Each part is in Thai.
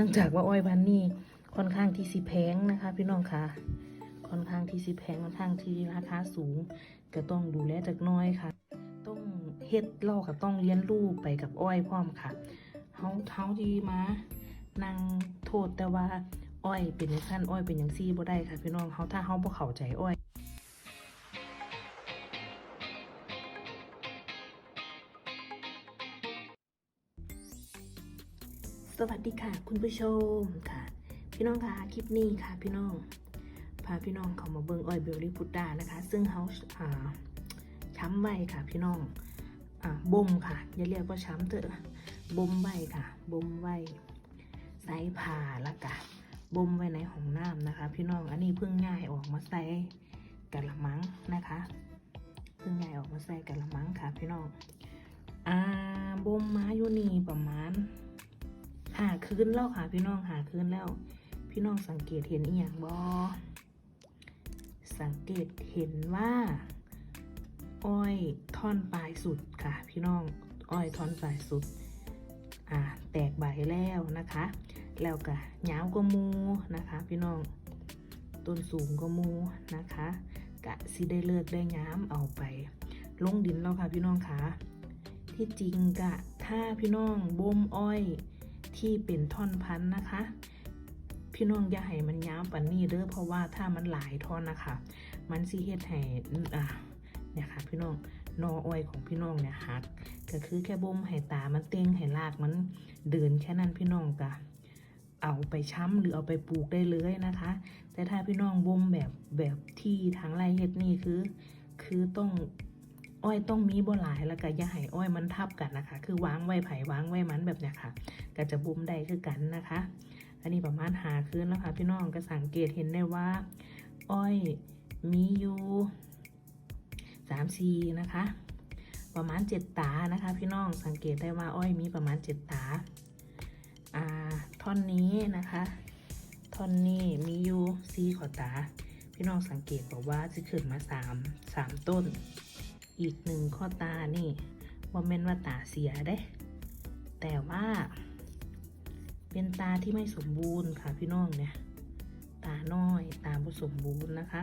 นื่องจากว่าอ้อยพันนี้ค่อนข้างที่สิแพงนะคะ พี่น้องค่ะ ค่อนข้างที่สิแพงค่อนข้างที่ราคาสูง ก็ต้องดูแลจากน้อยค่ะ ต้องเฮ็ดลอกกับต้องเลี้ยนลูกไปกับอ้อยพร้อมค่ะเฮาเฮาที่มานั่งโทษแต่ว่าอ้อยเป็นอย่างสั้นอ้อยเป็นอย่างซี่บ่ได้ค่ะ พี่น้องเฮาถ้าเฮาบ่เข้าใจอ้อย สวัสดีค่ะ คุณผู้ชมค่ะ พี่น้องค่ะคลิปนี้ค่ะพี่น้องพาพี่น้องเขามาเบิงออยเบลลี่พุดดานะคะ ซึ่งเขาช้ำไว้ค่ะพี่น้องอบ่มค่ะอย่าเรียกว่าช้ำเถอะบ่มไว้ค่ะบ่มไว้ใส่ผ่าล้วกะบ่มไว้ในห้องน้ำนะคะ พี่น้องอันนี้เพิ่งง่ายออกมาใส่กะละมังนะคะเพิ่งง่ายออกมาใส่กะละมังค่ะ พี่น้องอ่าบ่มมาอยู่นี่ประมาณ หาคืนแล้วค่ะพี่น้องหาคืนแล้ว พี่น้องสังเกตเห็นอีหยังบอสังเกตเห็นว่าอ้อยท่อนปลายสุดค่ะ พี่น้องอ้อยท่อนปลายสุดอ่าแตกใบแล้วนะคะ แล้วก็หยาวก็มูนะคะ พี่น้องต้นสูงก็มูนะคะกะสิได้เลิกได้ย้ามเอาไป ลงดินแล้วค่ะพี่น้องคะที่จริงกะถ้าพี่น้องบ่มอ้อย ที่เป็นท่อนพันนะคะ พี่น้องอย่าให้มันยาวปันนี้เด้อเพราะว่าถ้ามันหลายท่อนนะคะ มันสิเฮ็ดให้อ่เนี่ยค่ะพี่น้องนออ้อยของพี่น้องเนี่ยหัก ก็คือแค่บ่มให้ตามันเต้งให้รากมันเดินแค่นั้นพี่น้องก็เอาไปช้ำหรือเอาไปปลูกได้เลยนะคะ แต่ถ้าพี่น้องบ่มแบบแบบที่ทางไร่เฮ็ดนี่คือ คือต้อง อ้อยต้องมีบ่หลายแล้วก็อย่าให้อ้อยมันทับกันนะคะ คือวางไว้ไผ่วางไว้มันแบบเนี้ยค่ะ ก็จะบุมได้คือกันนะคะ อันนี้ประมาณหาคืนแล้วค่ะพี่น้องก็สังเกตเห็นได้ว่า อ้อยมีอยู่สามซีนะคะ ประมาณเจ็ดตานะคะ พี่น้องสังเกตได้ว่าอ้อยมีประมาณเจ็ดตาอ่าท่อนนี้นะคะ ท่อนนี้มีอยู่ซีขอตา พี่น้องสังเกตบอกว่าจะขึ้นมาสามสามต้น อีกหนึ่งข้อตานี่ว่าเม่นว่าตาเสียเด้ แต่ว่า เป็นตาที่ไม่สมบูรณ์ค่ะพี่น้องเนี่ย ตาน้อยตาบ่สมบูรณ์นะคะ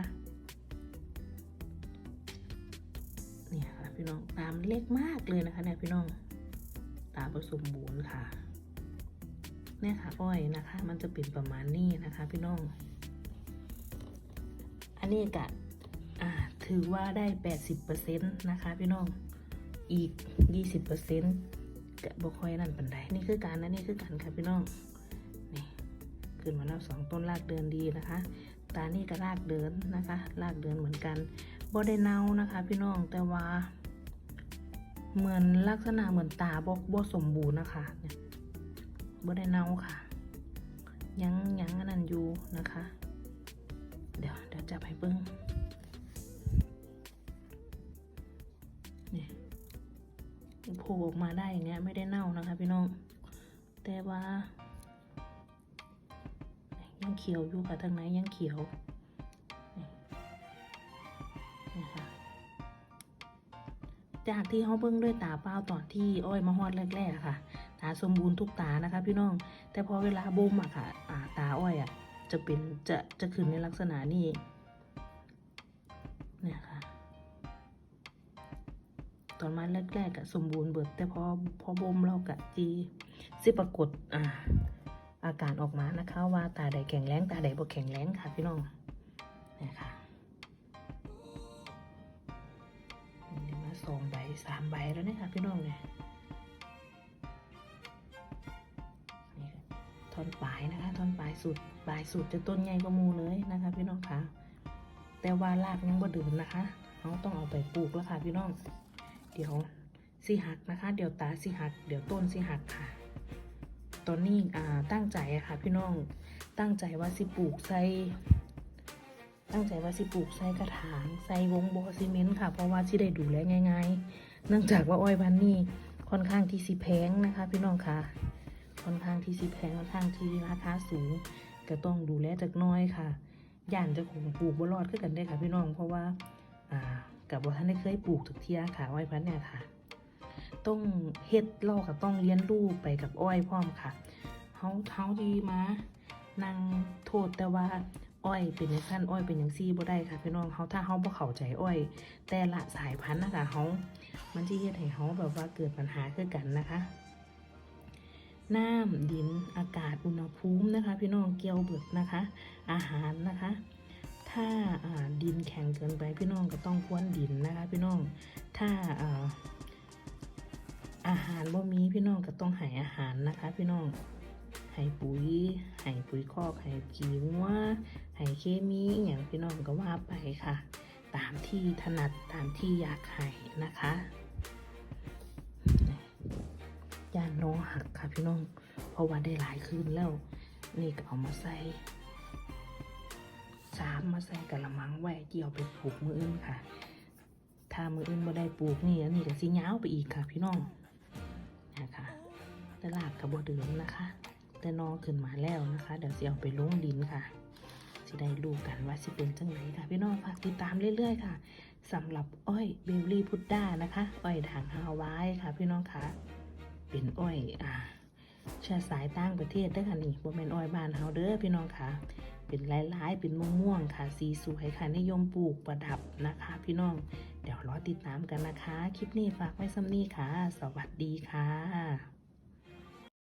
เนี่ยค่ะพี่น้องตามเล็กมากเลยนะคะเนี่ยพี่น้อง ตาบ่สมบูรณ์ค่ะ เนี่ยค่ะอ้อยนะคะ มันจะเป็นประมาณนี้นะคะ พี่น้อง อันนี้กะ ถือว่าได้ 80%นะคะพี่น้อง อีก 20%กะบ่ค่อยนั่นปันไดนี่คือการนะนี่คือการค่ะพี่น้อง นี่ขึ้นมาแล้วสองต้นรากเดินดีนะคะ ตานี่ก็รากเดินนะคะ รากเดินเหมือนกันบ่ได้เน่านะคะ พี่น้องแต่ว่า เหมือนลักษณะเหมือนตาบ่บ่สมบูรณ์นะคะเนี่ยบ่ได้เน่าค่ะ ยังยังอันนั้นอยู่นะคะ เดี๋ยวเดี๋ยวจับให้เบิ้ง โผล่ออกมาได้อย่างเงี้ยไม่ได้เน่านะคะพี่น้อง แต่ว่า ยังเขียวอยู่ค่ะทางไหนยังเขียวนี่นี่ค่ะจากที่เขาเบิ้งด้วยตาเปล่าตอนที่อ้อยมาฮอดแรกๆอะค่ะ ตาสมบูรณ์ทุกตานะคะพี่น้อง แต่พอเวลาบ่มอะค่ะตาอ้อยอะจะเป็นจะจะขึ้นในลักษณะนี้ อนมาแรกๆอะสมบูรณ์เบิดแต่พอพอบ่มเรากะจีสิปรากฏอ่าอาการออกมานะคะว่าตาใดแข็งแรงตาใดบ่แข็งแรงค่ะพี่น้องนี่ค่ะมาสองใบสามใบแล้วเนี่ยค่ะพี่น้องเนี่ยนี่ท่อนปลายนะคะท่อนปลายสุดปลายสุดจะต้นใหญ่กว่ามูเลยนะคะพี่น้องคะแต่ว่ารากยังบ่เดินนะคะเราต้องเอาไปปลูกแล้วค่ะพี่น้อง เดี๋ยวสิหักนะคะ เดี๋ยวตาสิหัก เดี๋ยวต้นสิหักค่ะ ตอนนี้ตั้งใจอะค่ะ พี่น้องตั้งใจว่าสิปลูกใส่ตั้งใจว่าสิปลูกใส่กระถางใส่วงบอซีเมนต์ค่ะ เพราะว่าสิได้ดูแลง่ายๆ เนื่องจากว่าอ้อยพันนี่ค่อนข้างที่สิแพงนะคะ พี่น้องค่ะ ค่อนข้างที่สิแพงค่อนข้างที่ราคาสูงก็ต้องดูแลจากน้อยค่ะย่านจะคงปลูกบ่รอดขึ้นกันได้ค่ะ พี่น้องเพราะว่าอ่า กับว่าท่านได้เคยปลูกทุกเที่ยค่ะอ้อยพันธุ์เนี่ยค่ะ ต้องเฮ็ดเลอกกับต้องเลี้ยนลูกไปกับอ้อยพร้อมค่ะเฮาเฮาดีมานั่งโทษแต่ว่าอ้อยเป็นอย่างนั้นอ้อยเป็นอย่างซี่บ่ได้ค่ะพี่น้องเฮาถ้าเฮาบ่เข้าใจอ้อย แต่ละสายพันธุ์นะคะเฮามันสิเฮ็ดให้เฮาแบบว่าเกิดปัญหาคือกันนะคะน้ำดินอากาศอุณหภูมินะคะ พี่น้องเกี่ยวเบิดนะคะ อาหารนะคะ ถ้าาดินแข็งเกินไปพี่น้องก็ต้องพรวนดินนะคะ พี่น้องถ้าอาอาหารบ่มีพี่น้องก็ต้องให้อาหารนะคะ พี่น้องให้ปุ๋ยให้ปุ๋ยคอกให้ขี้วัวให้เคมีอย่างพี่น้องก็ว่าไปค่ะ ตามที่ถนัดตามที่อยากให้นะคะยานน้องหักค่ะพี่น้อง เพราะว่าได้หลายคืนแล้ว นี่ก็เอามาใส่ สามมาใส่กะละมังไว้เกี่ยวไปปลูกมืออื่นค่ะ ถ้ามืออื่นบ่ได้ปลูกนี่อันนี้ก็สิยาวไปอีกค่ะ พี่น้องนะคะแต่ลากกับบเดือนนะคะ แต่นอขึ้นมาแล้วนะคะ เดี๋ยวสิเอาไปลงดินค่ะสิได้รู้กันว่าสิเป็นจังไหนค่ะ พี่น้องฝากติดตามเรื่อย ๆ ค่ะสำหรับอ้อยเบลลี่พุดด้านะคะ อ้อยด่างฮาวายค่ะ พี่น้องคะเป็นอ้อยอ่า เชื้อสายต่างประเทศเด้อค่ะนี่บ่แม่นอ้อยบ้านเฮาเด้อพี่น้องค่ะ เป็นหลายๆ เป็นม่วงๆค่ะ สีสวยค่ะนิยมปลูกประดับนะคะ พี่น้อง เดี๋ยวรอติดตามกันนะคะ คลิปนี้ฝากไว้ซ้ำนี้ค่ะ สวัสดีค่ะ